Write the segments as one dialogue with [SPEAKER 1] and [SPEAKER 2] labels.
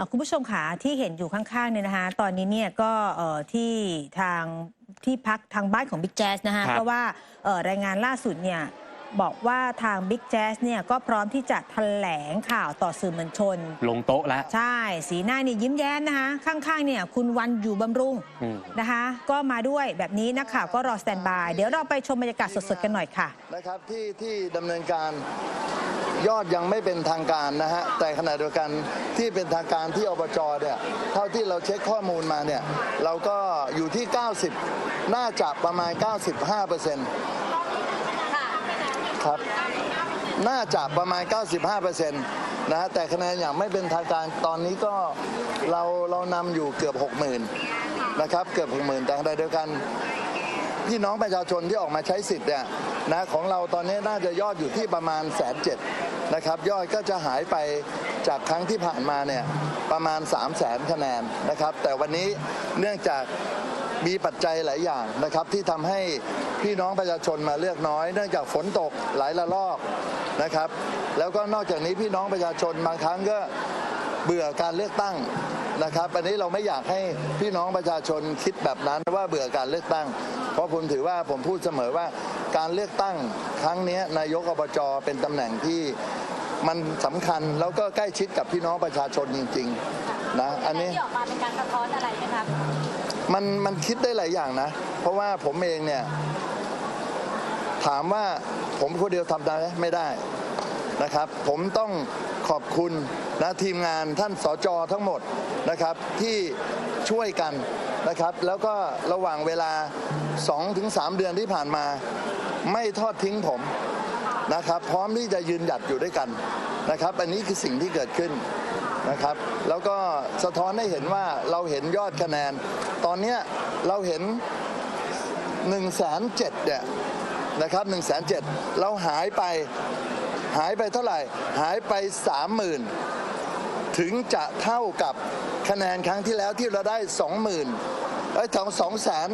[SPEAKER 1] อะคุณผู้ชมค่ะที่เห็นอยู่ข้างๆเนี่ยนะคะตอนนี้เนี่ยก็เอ่อที่ทางที่พักทางบ้านของบิ๊กแจ๊สนะคะ
[SPEAKER 2] ครับ
[SPEAKER 1] เพราะว่าเอ่อรายงานล่าสุดเนี่ย บอกว่าทางบิ๊กแจ๊สเนี่ยก็พร้อมที่จะแถลงข่าวต่อสื่อมวลชน
[SPEAKER 2] ลงโต๊ะแล้ว
[SPEAKER 1] ใช่ สีหน้านี่ยิ้มแย้มนะคะ ข้างๆเนี่ยคุณวันอยู่บำรุง
[SPEAKER 2] อืม
[SPEAKER 1] นะคะ ก็มาด้วยแบบนี้นักข่าวก็รอสแตนบาย เดี๋ยวเราไปชมบรรยากาศสดๆกันหน่อยค่ะ
[SPEAKER 3] นะครับที่ที่ดำเนินการยอดยังไม่เป็นทางการนะฮะแต่ขณะเดียวกันที่เป็นทางการที่อบจเนี่ยเท่าที่เราเช็คข้อมูลมาเนี่ยเราก็อยู่ที่ 90 น่าจะประมาณ 95เปอร์เซ็นต์ ครับ น่าจะประมาณ 95เปอร์เซ็นต์นะฮะแต่คะแนนอย่างไม่เป็นทางการตอนนี้ก็เราเรานำอยู่เกือบ 60,000นะครับเกือบ60,000แต่ขณะเดียวกันพี่น้องประชาชนที่ออกมาใช้สิทธิ์เนี่ยนะของเราตอนนี้น่าจะยอดอยู่ที่ประมาณแสนเจ็ดนะครับยอดก็จะหายไปจากครั้งที่ผ่านมาเนี่ยประมาณ 3 0 0แสนคะแนนนะครับ แต่วันนี้เนื่องจาก มีปัจจัยหลายอย่างนะครับที่ทำให้พี่น้องประชาชนมาเลือกน้อย เนื่องจากฝนตกหลายระลอกนะครับ แล้วก็นอกจากนี้พี่น้องประชาชนบางครั้งก็เบื่อการเลือกตั้งนะครับอันนี้เราไม่อยากให้พี่น้องประชาชนคิดแบบนั้นว่าเบื่อการเลือกตั้ง เพราะผมถือว่าผมพูดเสมอว่าการเลือกตั้งครั้งนี้นายกอบจเป็นตำแหน่งที่มันสำคัญแล้วก็ใกล้ชิดกับพี่น้องประชาชนจริง ๆ นะอันนี้
[SPEAKER 4] ที่ออกมาเป็นการสะท้อนอะไรไหมครับ
[SPEAKER 3] มันมันคิดได้หลายอย่างนะ เพราะว่าผมเองเนี่ย ถามว่าผมคนเดียวทำได้ไหมไม่ได้นะครับ ผมต้องขอบคุณนะทีมงานท่านสจทั้งหมดนะครับ ที่ช่วยกันนะครับ แล้วก็ระหว่างเวลา 2-3 เดือนที่ผ่านมา ไม่ทอดทิ้งผม นะครับ พร้อมที่จะยืนหยัดอยู่ด้วยกันนะครับ อันนี้คือสิ่งที่เกิดขึ้นนะครับ แล้วก็สะท้อนให้เห็นว่าเราเห็นยอดคะแนน ตอนนี้เราเห็น1นึ่งแสนเจ็ดเนี่ยนะครับ1นึ่งแสนเจ็ดเราหายไปหายไปเท่าไหร่ หายไป30,000ถึงจะเท่ากับคะแนนครั้งที่แล้วที่เราได้20,000เอ้ยถึงสองแสน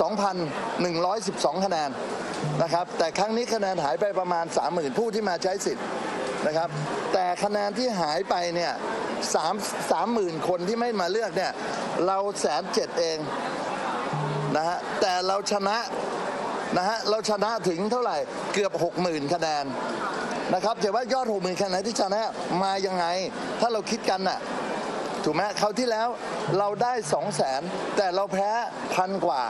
[SPEAKER 3] สองพันหนึ่งร้อยสิบสองคะแนน นะครับ แต่ครั้งนี้คะแนนหายไปประมาณ 30,000 ผู้ที่มาใช้สิทธิ์นะครับ แต่คะแนนที่หายไปเนี่ยสามสามหมื่นคนที่ไม่มาเลือกเนี่ยเราแสนเจ็ดเองนะฮะแต่เราชนะนะฮะเราชนะถึงเท่าไหร่เกือบ 60,000 คะแนนนะครับแต่ว่ายอด 60,000 คะแนนที่ชนะมายังไง ถ้าเราคิดกันน่ะถูกไหมคราวที่แล้วเราได้ 2 0 0แสนแต่เราแพ้พันกว่า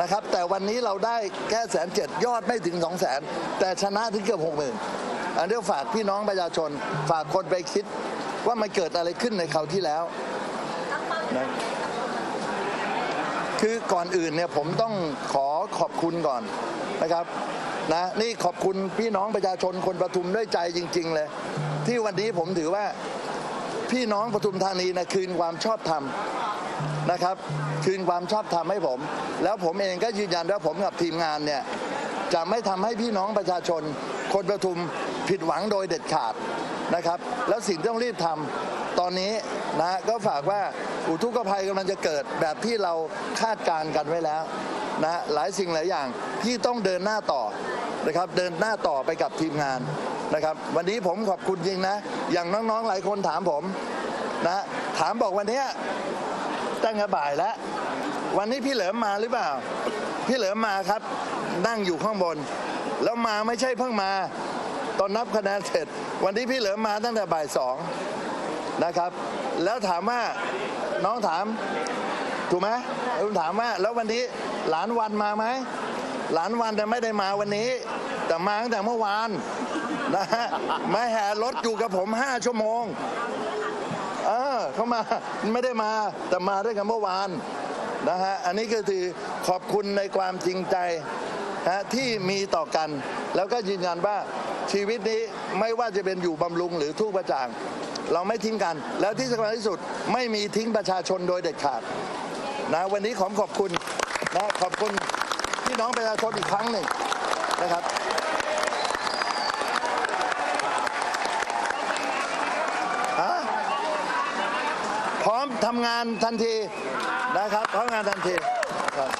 [SPEAKER 3] นะครับ แต่วันนี้เราได้แค่แสนเจ็ดยอดไม่ถึงสองแสนแต่ชนะถึงเกือบหกหมื่นอันนี้ฝากพี่น้องประชาชน ฝากคนไปคิดว่ามันเกิดอะไรขึ้นในคราวที่แล้วนะคือก่อนอื่นเนี่ยผมต้องขอขอบคุณก่อนนะครับนะนี่ขอบคุณพี่น้องประชาชนคนประทุมด้วยใจจริง ๆ เลย ที่วันนี้ผมถือว่าพี่น้องปทุมธานีนะคืนความชอบธรรม นะครับ คืนความชอบธรรมให้ผม แล้วผมเองก็ยืนยันว่าผมกับทีมงานเนี่ยจะไม่ทำให้พี่น้องประชาชน คนประทุมผิดหวังโดยเด็ดขาดนะครับ แล้วสิ่งที่ต้องรีบทำตอนนี้นะก็ฝากว่าอุทุกภัยกำลังจะเกิดแบบที่เราคาดการณ์กันไว้แล้วนะหลายสิ่งหลายอย่างที่ต้องเดินหน้าต่อนะครับ เดินหน้าต่อไปกับทีมงานนะครับ วันนี้ผมขอบคุณจริงนะ อย่างน้องๆหลายคนถามผมนะถามบอกวันนี้ ตั้งแต่บ่ายแล้ว วันนี้พี่เหลิมมาหรือเปล่า พี่เหลิมมาครับ นั่งอยู่ข้างบน แล้วมาไม่ใช่เพิ่งมา ตอนนับคะแนนเสร็จ วันนี้พี่เหลิมมาตั้งแต่บ่ายสองนะครับ แล้วถามว่าน้องถามถูกไหมคุณถามว่าแล้ววันนี้หลานวันมาไหมหลานวันแต่ไม่ได้มาวันนี้ แต่มาตั้งแต่เมื่อวานนะฮะมาแห่รถอยู่กับผมห้าชั่วโมง เขามาไม่ได้มาแต่มาด้วยกันเมื่อวานนะฮะอันนี้ก็คือขอบคุณในความจริงใจนะฮะที่มีต่อกัน แล้วก็ยืนยันว่าชีวิตนี้ไม่ว่าจะเป็นอยู่บำรุงหรือทุกประจาง เราไม่ทิ้งกัน แล้วที่สำคัญที่สุดไม่มีทิ้งประชาชนโดยเด็ดขาดนะวันนี้ขอขอบคุณนะขอบคุณพี่น้องประชาชนอีกครั้งหนึ่งนะครับ ฮะพร้อม ทำงานทันทีนะครับพร้อมงานทันทีครับ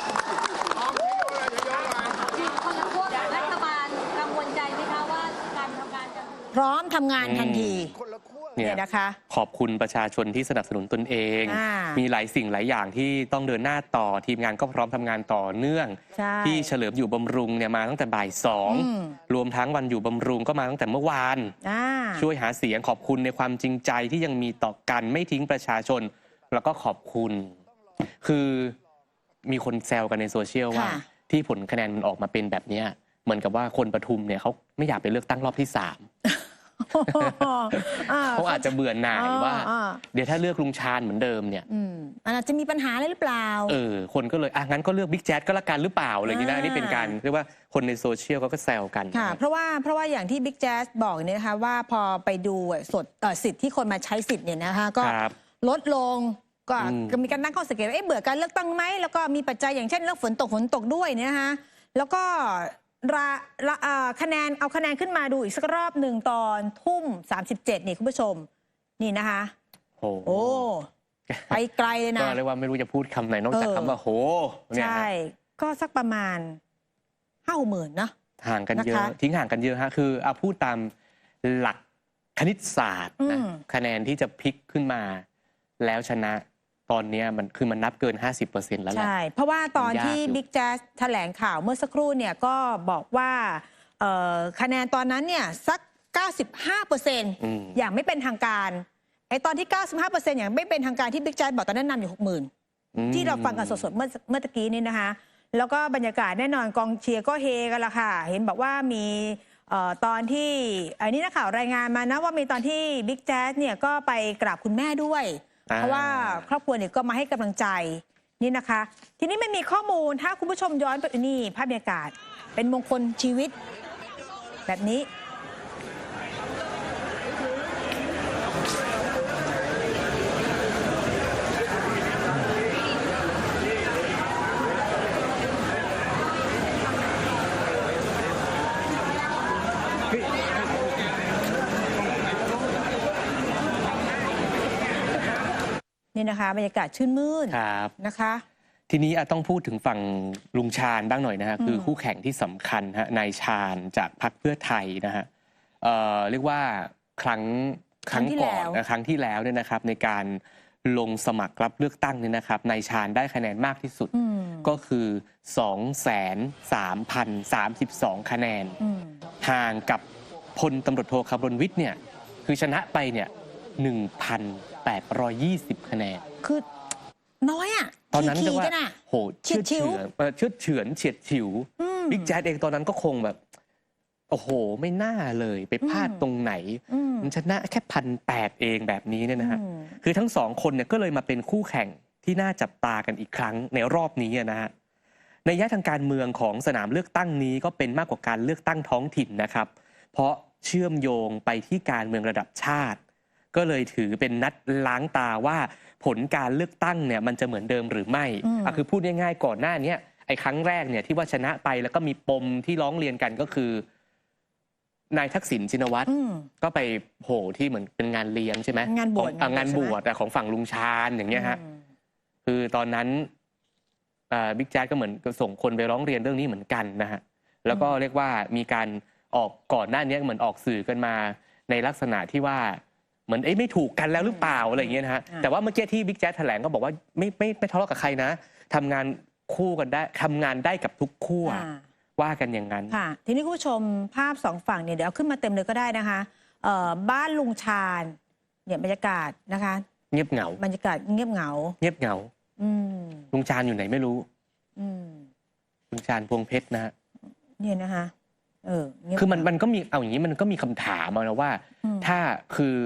[SPEAKER 4] คนละพวกรัฐบาลกังวลใจไหมคะว่าการทำงานจะ
[SPEAKER 1] พร้อมทำงานทันที
[SPEAKER 3] คนละขั้ว
[SPEAKER 1] เนี่
[SPEAKER 2] เนี่ย
[SPEAKER 1] ยนะคะ
[SPEAKER 2] ขอบคุณประชาชนที่สนับสนุนตนเอง
[SPEAKER 1] อ่ามี
[SPEAKER 2] มีหลายสิ่งหลายอย่างที่ต้องเดินหน้าต่อทีมงานก็พร้อมทำงานต่อเนื่อง
[SPEAKER 1] ใช่
[SPEAKER 2] ที่เฉลิมอยู่บำรุงเนี่ยมาตั้งแต่บ่ายสอง
[SPEAKER 1] อืม
[SPEAKER 2] รวมทั้งวันอยู่บำรุงก็มาตั้งแต่เมื่อวาน
[SPEAKER 1] อ่า
[SPEAKER 2] ช่วยหาเสียงขอบคุณในความจริงใจที่ยังมีต่อกันไม่ทิ้งประชาชน แล้วก็ขอบคุณ คือมีคนแซวกันในโซเชียลว่า
[SPEAKER 1] ค่ะ
[SPEAKER 2] ที่ผลคะแนนมันออกมาเป็นแบบเนี้ยเหมือนกับว่าคนปทุมเนี่ยเขาไม่อยากไปเลือกตั้งรอบที่สามเขาอาจจะเบื่อหน่ายว่า
[SPEAKER 1] อ่า
[SPEAKER 2] เดี๋ยวถ้าเลือกลุงชาญเหมือนเดิมเนี่ย
[SPEAKER 1] อืมมันอาจจะมีปัญหาอะไรหรือเปล่า
[SPEAKER 2] เออ คนก็เลยอะงั้นก็เลือกบิ๊กแจ๊ดก็แล้วกันหรือเปล่าอะไรอย่างนี้นะ
[SPEAKER 1] อ่า
[SPEAKER 2] อันนี่เป็นการเรียกว่าคนในโซเชียลเขาก็แซวกัน
[SPEAKER 1] ค่ะ เพราะว่าเพราะว่าอย่างที่บิ๊กแจ๊สบอกเนี่ยนะคะว่าพอไปดูสดเอ่อสิทธิ์ที่คนมาใช้สิทธิ์เนี่ยนะคะก็
[SPEAKER 2] ครับ
[SPEAKER 1] ลดลง ก็
[SPEAKER 2] อืม
[SPEAKER 1] ก็มีการตั้งข้อสังเกตว่าเอ๊ะเบื่อการเลือกตั้งไหมแล้วก็มีปัจจัยอย่างเช่นเรื่องฝนตกฝนตกด้วยเนี่ยนะคะแล้วก็ราราเอ่อคะแนนเอาคะแนนขึ้นมาดูอีกสักรอบหนึ่งตอนทุ่ม 37 นี่คุณผู้ชม นี่นะคะ
[SPEAKER 2] โอ้
[SPEAKER 1] โอ้ไปไกลเลย
[SPEAKER 2] ก็
[SPEAKER 1] นะ
[SPEAKER 2] เรียกว่าไม่รู้จะพูดคำไหนนอกจาก
[SPEAKER 1] เออ
[SPEAKER 2] คำว่าโหเนี่ย
[SPEAKER 1] ใช่
[SPEAKER 2] ฮะ
[SPEAKER 1] ก็สักประมาณห้าหมื่นเนาะ
[SPEAKER 2] ห่างกันเย
[SPEAKER 1] นะคะ
[SPEAKER 2] อะทิ้งห่างกันเยอะฮะคือเอาพูดตามหลักคณิตศาสตร์นะ
[SPEAKER 1] อืม
[SPEAKER 2] คะแนนที่จะพลิกขึ้นมา แล้วชนะตอนเนี้ยมันคือมันนับเกิน 50%แล้วแหละ
[SPEAKER 1] ใช่ เพราะว่าตอน
[SPEAKER 2] มันยาก
[SPEAKER 1] ที่
[SPEAKER 2] อยู่
[SPEAKER 1] บิ๊กแจ๊สแถลงข่าวเมื่อสักครู่เนี่ยก็บอกว่าเอ่อคะแนนตอนนั้นเนี่ยสัก 95%
[SPEAKER 2] อืม
[SPEAKER 1] อย่างไม่เป็นทางการไอ้ตอนที่ 95%อย่างไม่เป็นทางการที่บิ๊กแจ๊สบอกตอนนั้นนำอยู่ 60,000
[SPEAKER 2] อืม
[SPEAKER 1] ที่เราฟังกันสดๆเมื่อเมื่อตะกี้นี้นะคะ แล้วก็บรรยากาศแน่นอนกองเชียร์ก็เฮกันละค่ะ เห็นบอกว่ามีเอ่อตอนที่อันนี้นักข่าวรายงานมานะว่ามีตอนที่บิ๊กแจ๊สเนี่ยก็ไปกราบคุณแม่ด้วย
[SPEAKER 2] อ่า
[SPEAKER 1] เพราะว่าครอบครัวเนี่ยก็มาให้กำลังใจนี่นะคะ ทีนี้ไม่มีข้อมูลถ้าคุณผู้ชมย้อนไปนี่ภาพบรรยากาศ เป็นมงคลชีวิต แบบนี้ นี่นะคะบรรยากาศชื่นมื่น
[SPEAKER 2] ครับ
[SPEAKER 1] นะคะ
[SPEAKER 2] ทีนี้อาจต้องพูดถึงฝั่งลุงชาญบ้างหน่อยนะฮะคือ
[SPEAKER 1] ม
[SPEAKER 2] คู่แข่งที่สำคัญฮะนายชาญจากพรรคเพื่อไทยนะฮะเอ่อเรียกว่าครั้งครั้งก่อนนะครั้งที่แล้วเนี่ยนะครับ ในการลงสมัครรับเลือกตั้งเนี่ยนะครับนายชาญได้คะแนนมากที่สุด
[SPEAKER 1] อืม
[SPEAKER 2] ก็คือ 2,3,032 คะแนน
[SPEAKER 1] อืม
[SPEAKER 2] ห่างกับพลตำรวจโทคำรณวิทย์เนี่ย คือชนะไปเนี่ย 1,820 คะแนน
[SPEAKER 1] คือ น้อยอะ
[SPEAKER 2] ตอนนั้น
[SPEAKER 1] ขี่
[SPEAKER 2] เรียกว่า
[SPEAKER 1] กันอะ
[SPEAKER 2] โห
[SPEAKER 1] เฉียดฉิว
[SPEAKER 2] เฉือนเอ่อเชือดเฉือนเฉียดฉิว
[SPEAKER 1] อืม
[SPEAKER 2] บิ๊กแจ๊ดเองตอนนั้นก็คงแบบ โอ้โห ไม่น่าเลยไปพลาด
[SPEAKER 1] อืม
[SPEAKER 2] ตรงไหน
[SPEAKER 1] อืม
[SPEAKER 2] มันชนะแค่พันแปดเองแบบนี้เนี่ยนะฮะ
[SPEAKER 1] อืม
[SPEAKER 2] คือทั้งสองคนเนี่ยก็เลยมาเป็นคู่แข่งที่น่าจับตากันอีกครั้งในรอบนี้อะนะฮะในยะทางการเมืองของสนามเลือกตั้งนี้ก็เป็นมากกว่าการเลือกตั้งท้องถิ่นนะครับ เพราะเชื่อมโยงไปที่การเมืองระดับชาติ ก็เลยถือเป็นนัดล้างตาว่าผลการเลือกตั้งเนี่ยมันจะเหมือนเดิมหรือไม่
[SPEAKER 1] อืม
[SPEAKER 2] อะคือพูดง่ายๆก่อนหน้าเนี้ยไอ้ครั้งแรกเนี่ยที่ว่าชนะไปแล้วก็มีปมที่ร้องเรียนกันก็คือนายทักษิณชินวัตร
[SPEAKER 1] อืม
[SPEAKER 2] ก็ไปโผล่ที่เหมือนเป็นงานเลี้ยงใช่ไหม
[SPEAKER 1] งานบวช
[SPEAKER 2] ของอะงาน
[SPEAKER 1] ใช่ไหม
[SPEAKER 2] บวชแต่ของฝั่งลุงชาญอย่างเงี้ยฮะ
[SPEAKER 1] อืม
[SPEAKER 2] คือตอนนั้นอ่าบิ๊กแจ๊ดก็เหมือนส่งคนไปร้องเรียนเรื่องนี้เหมือนกันนะฮะแล้วก็เรียกว่ามีการออกก่อนหน้านี้เหมือนออกสื่อกันมาในลักษณะที่ว่า เหมือนเอ้ยไม่ถูกกันแล้วหรือเปล่าอะไรอย่างเงี้ยนะฮะ
[SPEAKER 1] อ่า
[SPEAKER 2] แต่ว่าเมื่อกี้ที่บิ๊กแจ๊ดแถลงก็บอกว่าไม่ไม่ไม่ทะเลาะกับใครนะทำงานคู่กันได้ทำงานได้กับทุกคู่อะ
[SPEAKER 1] อ่า
[SPEAKER 2] ว่ากันอย่างนั้น
[SPEAKER 1] ค่ะ ทีนี้คุณผู้ชมภาพสองฝั่งเนี่ยเดี๋ยวเอาขึ้นมาเต็มเลยก็ได้นะคะเอ่อบ้านลุงชาญเนี่ยบรรยากาศนะคะ
[SPEAKER 2] เงียบเหงา
[SPEAKER 1] บรรยากาศเงียบเหงา
[SPEAKER 2] เงียบเหงา
[SPEAKER 1] อืม
[SPEAKER 2] ลุงชาญอยู่ไหนไม่รู้
[SPEAKER 1] อืม
[SPEAKER 2] ลุงชาญพวงเพชรนะฮะ
[SPEAKER 1] เนี่ยนะคะเออเงียบ
[SPEAKER 2] คือมัน
[SPEAKER 1] เหงา
[SPEAKER 2] มันก็มีเอาอย่างนี้มันก็มีคำถามมานะว่า
[SPEAKER 1] อืม
[SPEAKER 2] ถ้าคือ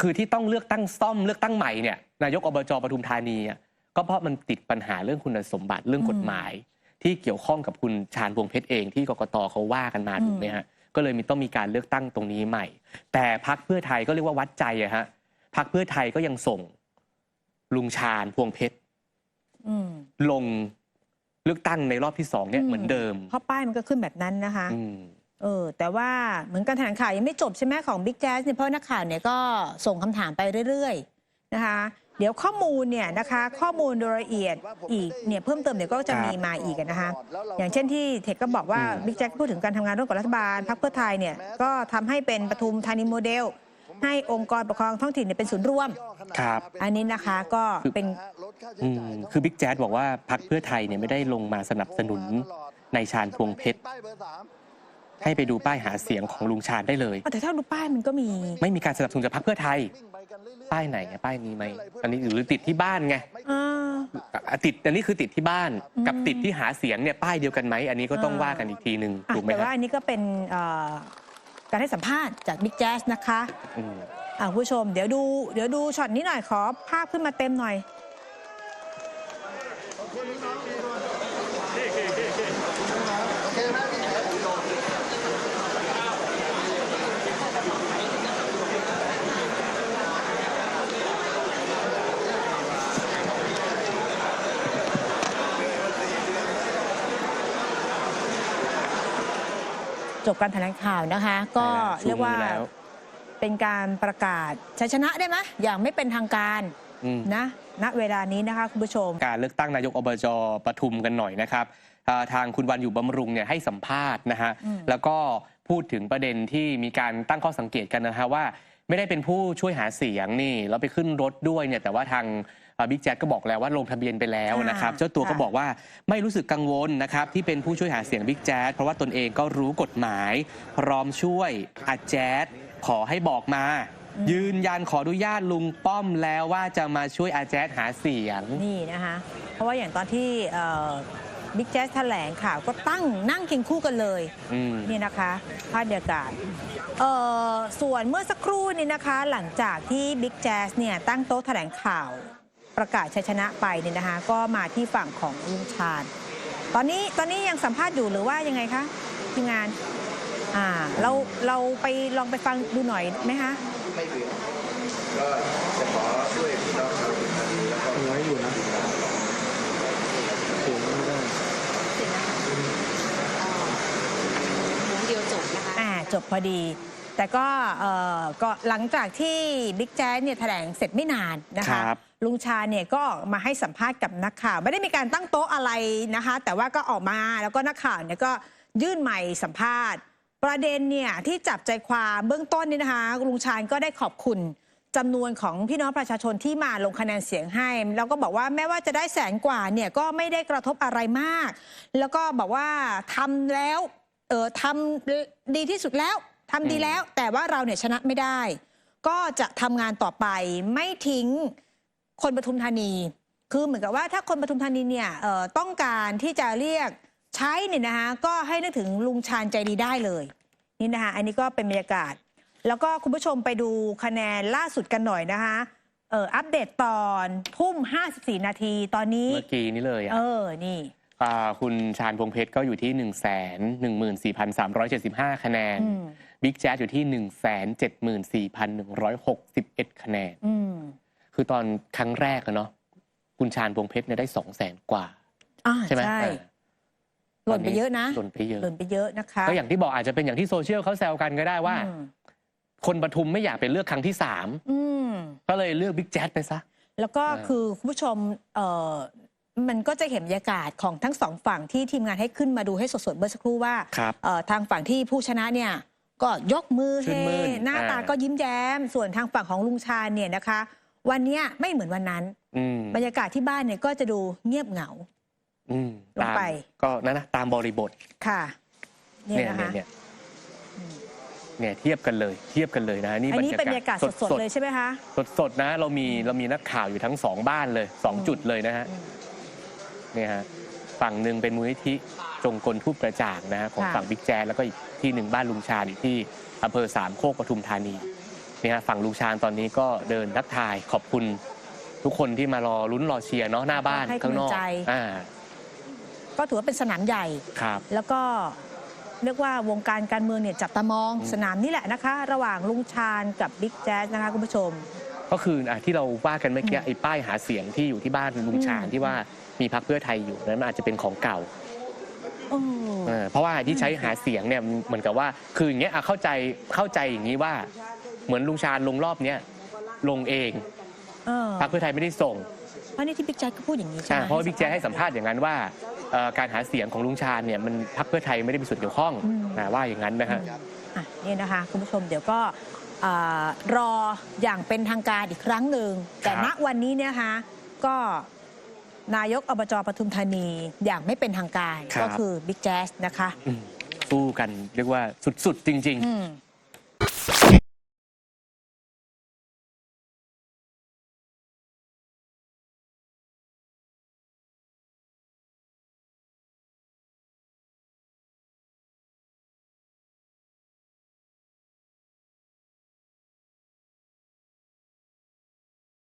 [SPEAKER 2] คือที่ต้องเลือกตั้งซ่อมเลือกตั้งใหม่เนี่ยนายกอบจปทุมธานีอะก็เพราะมันติดปัญหาเรื่องคุณสมบัติเรื่องกฎหมาย ที่เกี่ยวข้องกับคุณชาญพวงเพชรเองที่กกตเขาว่ากันมาถูกไหมฮะก็เลยมีต้องมีการเลือกตั้งตรงนี้ใหม่ แต่พักเพื่อไทยก็เรียกว่าวัดใจอะฮะพักเพื่อไทยก็ยังส่งลุงชาญพวงเพชร
[SPEAKER 1] อืม
[SPEAKER 2] ลงเลือกตั้งในรอบที่สองเนี่ยเหมือนเดิม
[SPEAKER 1] เพราะป้ายมันก็ขึ้นแบบนั้นนะคะ
[SPEAKER 2] อืม
[SPEAKER 1] เออแต่ว่าเหมือนการแถลงข่าวยังไม่จบใช่ไหมของบิ๊กแจ๊สเนี่ยเพราะนักข่าวเนี่ยก็ส่งคำถามไปเรื่อยๆนะคะ เดี๋ยวข้อมูลเนี่ยนะคะข้อมูลโดยละเอียดอีกเนี่ยเพิ่มเติมเดี๋ยวก็จะมีมาอีกนะคะอย่างเช่นที่เทคก็บอกว่า
[SPEAKER 2] อืม
[SPEAKER 1] บิ๊กแจ๊สพูดถึงการทำงานร่วมกับรัฐบาลพรรคเพื่อไทยเนี่ยก็ทำให้เป็นปทุมธานีโมเดล ให้องค์กรปกครองท้องถิ่นเนี่ยเป็นศูนย์รวม
[SPEAKER 2] ครับ
[SPEAKER 1] อันนี้นะคะก็เป็น
[SPEAKER 2] อืมคือบิ๊กแจ๊ดบอกว่าพักเพื่อไทยเนี่ยไม่ได้ลงมาสนับสนุนในชาญพวงเพชร ให้ไปดูป้ายหาเสียงของลุงชาญได้เลย
[SPEAKER 1] อ๋อแต่ถ้าดูป้ายมันก็มี
[SPEAKER 2] ไม่มีการสนับสนุนจากพรรคเพื่อไทย ป้ายไหนอะป้ายนี้ไหมอันนี้หรือติดที่บ้านไง
[SPEAKER 1] อ่า
[SPEAKER 2] อะติดอันนี้คือติดที่บ้าน
[SPEAKER 1] อืม
[SPEAKER 2] กับติดที่หาเสียงเนี่ยป้ายเดียวกันไหมอันนี้ก็ต้องว่ากันอีกทีหนึ่ง
[SPEAKER 1] อะ
[SPEAKER 2] ถูกไหม
[SPEAKER 1] แต่
[SPEAKER 2] ครั
[SPEAKER 1] ว่า
[SPEAKER 2] บ
[SPEAKER 1] อันนี้ก็เป็นเอ่อการให้สัมภาษณ์จากบิ๊กแจ๊สนะคะ
[SPEAKER 2] อืม
[SPEAKER 1] อะคุณผู้ชมเดี๋ยวดูเดี๋ยวดูช็อตนี้หน่อยขอภาพขึ้นมาเต็มหน่อย จบการแถลงข่าวนะคะ ก็
[SPEAKER 2] ชู
[SPEAKER 1] เรียกว่า
[SPEAKER 2] มือแล้ว
[SPEAKER 1] เป็นการประกาศชัยชนะได้ไหมอย่างไม่เป็นทางการ
[SPEAKER 2] อืม
[SPEAKER 1] นะณเวลานี้นะคะคุณผู้ชม
[SPEAKER 2] การเลือกตั้งนายกอบจปทุมกันหน่อยนะครับอ่าทางคุณวันอยู่บำรุงเนี่ยให้สัมภาษณ์นะฮะ
[SPEAKER 1] อืม
[SPEAKER 2] แล้วก็พูดถึงประเด็นที่มีการตั้งข้อสังเกตกันนะฮะว่า ไม่ได้เป็นผู้ช่วยหาเสียงนี่แล้วไปขึ้นรถด้วยเนี่ยแต่ว่าทาง บิ๊กแจ๊ดก็บอกแล้วว่าลงทะเบียนไปแล้วนะครับ
[SPEAKER 1] อ่า
[SPEAKER 2] เจ้าตัวก็
[SPEAKER 1] ค่ะ
[SPEAKER 2] บอกว่าไม่รู้สึกกังวลนะครับที่เป็นผู้ช่วยหาเสียงบิ๊กแจ๊ดเพราะว่าตนเองก็รู้กฎหมาย พร้อมช่วยอาแจ๊ดขอให้บอกมา ยืนยันขออนุญาตลุงป้อมแล้วว่าจะมาช่วยอาแจ๊ดหาเสียง
[SPEAKER 1] นี่นะคะเพราะว่าอย่างตอนที่บิ๊กแจ๊สแถลงข่าวก็ตั้งนั่งเคียงคู่กันเลย
[SPEAKER 2] อืม
[SPEAKER 1] นี่นะคะภาพบรรยากาศเอ่อส่วนเมื่อสักครู่นี้นะคะ หลังจากที่บิ๊กแจ๊สเนี่ยตั้งโต๊ะแถลงข่าว ประกาศชัยชนะไปเนี่ยนะคะ ก็มาที่ฝั่งของลุงชาญ ตอนนี้ตอนนี้ยังสัมภาษณ์อยู่หรือว่ายังไงคะทีมงานอ่าเราเราไปลองไปฟังดูหน่อยไหมคะ
[SPEAKER 5] ไม่ถึงก็จะขอช่วยพี่น้องชาวสุพรรณบุรีแล้วก็
[SPEAKER 6] น้อยอยู่นะเสียงไม่ได้
[SPEAKER 4] หมุนเดียวจบนะคะ
[SPEAKER 1] อ่าจบพอดีแต่ก็เอ่อก็หลังจากที่บิ๊กแจ๊สเนี่ยแถลงเสร็จไม่นานนะคะ
[SPEAKER 2] ครับ
[SPEAKER 1] ลุงชาเนี่ยก็ออกมาให้สัมภาษณ์กับนักข่าว ไม่ได้มีการตั้งโต๊ะอะไรนะคะ แต่ว่าก็ออกมาแล้วก็นักข่าวเนี่ยก็ยื่นใหม่สัมภาษณ์ ประเด็นเนี่ยที่จับใจความเบื้องต้นนี่นะคะลุงชาญก็ได้ขอบคุณจำนวนของพี่น้องประชาชนที่มาลงคะแนนเสียงให้แล้วก็บอกว่าแม้ว่าจะได้แสนกว่าเนี่ยก็ไม่ได้กระทบอะไรมาก แล้วก็บอกว่าทำแล้วเออทำดีที่สุดแล้วทำดีแล้ว แต่ว่าเราเนี่ยชนะไม่ได้ ก็จะทำงานต่อไปไม่ทิ้ง คนปทุมธานี คือเหมือนกับว่าถ้าคนปทุมธานีเนี่ยเอ่อต้องการที่จะเรียกใช้เนี่ยนะคะก็ให้นึกถึงลุงชาญใจดีได้เลยนี่นะคะอันนี้ก็เป็นบรรยากาศ แล้วก็คุณผู้ชมไปดูคะแนนล่าสุดกันหน่อยนะคะเอออัปเดตตอนทุ่ม 54 นาทีตอนนี้
[SPEAKER 2] เมื่อกี้นี้เลยอะ
[SPEAKER 1] เออนี่า
[SPEAKER 2] คุณชาญพงเพชรก็อยู่ที่ 1 1 1 4 3 7 5 คะแนน
[SPEAKER 1] อืม
[SPEAKER 2] บิ๊กแจ๊สอยู่ที่ 1 7 4 1 6 1 คะแนน
[SPEAKER 1] อืม
[SPEAKER 2] คือตอนครั้งแรกอะเนาะคุณชาญพงเพชรเนี่ยได้2 0 0แสนกว่า
[SPEAKER 1] อ่า
[SPEAKER 2] ใช่ไหม
[SPEAKER 1] ใช่
[SPEAKER 2] อ่า
[SPEAKER 1] หล่นไปเยอะนะ
[SPEAKER 2] หล่นไปเยอะ
[SPEAKER 1] หล่นไปเยอะนะคะ
[SPEAKER 2] ก็อย่างที่บอกอาจจะเป็นอย่างที่โซเชียลเขาแซวกันก็ได้ว่า
[SPEAKER 1] อืม
[SPEAKER 2] คนปทุมไม่อยากเป็นเลือกครั้งที่
[SPEAKER 1] อืม
[SPEAKER 2] 3ก็เลยเลือกบิ๊กแจ๊สไปซะ
[SPEAKER 1] แล้วก็
[SPEAKER 2] อ่า
[SPEAKER 1] คือคุณผู้ชมเอ่อมันก็จะเห็นบรรยากาศของทั้งสองฝั่งที่ทีมงานให้ขึ้นมาดูให้สดๆเมื่อสักครู่ว่า
[SPEAKER 2] ครับ
[SPEAKER 1] เอ่อทางฝั่งที่ผู้ชนะเนี่ยก็ยกมือ
[SPEAKER 2] ชื่
[SPEAKER 1] เฮ
[SPEAKER 2] นมื่น
[SPEAKER 1] หน้าตา
[SPEAKER 2] อ่า
[SPEAKER 1] ก็ยิ้มแย้ม ส่วนทางฝั่งของลุงชาญเนี่ยนะคะ วันเนี้ยไม่เหมือนวันนั้น
[SPEAKER 2] อืม
[SPEAKER 1] บรรยากาศที่บ้านเนี่ยก็จะดูเงียบเหงา
[SPEAKER 2] อืม
[SPEAKER 1] ลงไป
[SPEAKER 2] ตามก็นั่นนะตามบริบท
[SPEAKER 1] ค่ะเนี่ย
[SPEAKER 2] เนี่ย
[SPEAKER 1] นะคะ
[SPEAKER 2] เนี่ยเนี่ยเทียบกันเลย เทียบกันเลยนะนี่
[SPEAKER 1] อันนี้เป็นบรรยากาศสดๆเลยใช่ไหมคะ
[SPEAKER 2] สดสดๆนะ เรามีเรามีนักข่าวอยู่ทั้งสองบ้านเลยสอง
[SPEAKER 1] อืม
[SPEAKER 2] จุดเลยนะฮะ
[SPEAKER 1] อืม
[SPEAKER 2] เนี่ยฮะฝั่งหนึ่งเป็นมูลนิธิจงกลทูปกระจ่างนะฮะของ
[SPEAKER 1] ค่ะ
[SPEAKER 2] ฝั่งบิ๊กแจ๊สแล้วก็อีกที่หนึ่งบ้านลุงชาญอยู่ที่อำเภอสามโคกปทุมธานีเนี่ยฮะฝั่งลุงชาญตอนนี้ก็เดินทักทายขอบคุณทุกคนที่มารอลุ้นรอเชียร์เนาะหน้าบ้าน
[SPEAKER 1] ให้
[SPEAKER 2] ข้างนอก
[SPEAKER 1] กำลังใจ
[SPEAKER 2] อ่า
[SPEAKER 1] ก็ถือว่าเป็นสนามใหญ่
[SPEAKER 2] ครับ
[SPEAKER 1] แล้วก็เรียกว่าวงการการเมืองเนี่ยจับตามอง
[SPEAKER 2] อืม
[SPEAKER 1] สนามนี่แหละนะคะ ระหว่างลุงชาญกับบิ๊กแจ๊สนะคะคุณผู้ชม
[SPEAKER 2] ก็คืออะที่เราว่ากันเมื่อกี้
[SPEAKER 1] อืม
[SPEAKER 2] ไอ้ป้ายหาเสียงที่อยู่ที่บ้านลุงชาญ
[SPEAKER 1] อืม
[SPEAKER 2] ที่ว่ามีพรรคเพื่อไทยอยู่นั้นมันอาจจะเป็นของเก่า
[SPEAKER 1] โอ้
[SPEAKER 2] เออเพราะว่าที่ใช้หาเสียงเนี่ยเหมือนกับว่าคืออย่างเงี้ยอะเข้าใจเข้าใจอย่างนี้ว่า เหมือนลุงชาญลงรอบเนี้ยลงเองพรรคเพื่อไทยไม่ได้ส่ง
[SPEAKER 1] เพราะนี่ที่บิ๊กแจ๊ก็พูดอย่างนี้ใช่ไหม
[SPEAKER 2] เพราะว่าบิ๊กแจ๊ดให้สัมภาษณ์อย่างนั้นว่าการหาเสียงของลุงชาญเนี่ยมันพรรคเพื่อไทยไม่ได้มีส่วนเกี่ยวข้องว่าอย่างนั้นนะฮะะ
[SPEAKER 1] นี่นะคะ คุณผู้ชมเดี๋ยวก็รออย่างเป็นทางการอีกครั้งหนึ่ง แต่ณวันนี้เนี่ยนะะก็นายกอบจปทุมธานีอย่างไม่เป็นทางการก็คือบิ๊กแจ๊สนะคะ
[SPEAKER 2] สู้กันเรียกว่าสุดๆจริง ๆ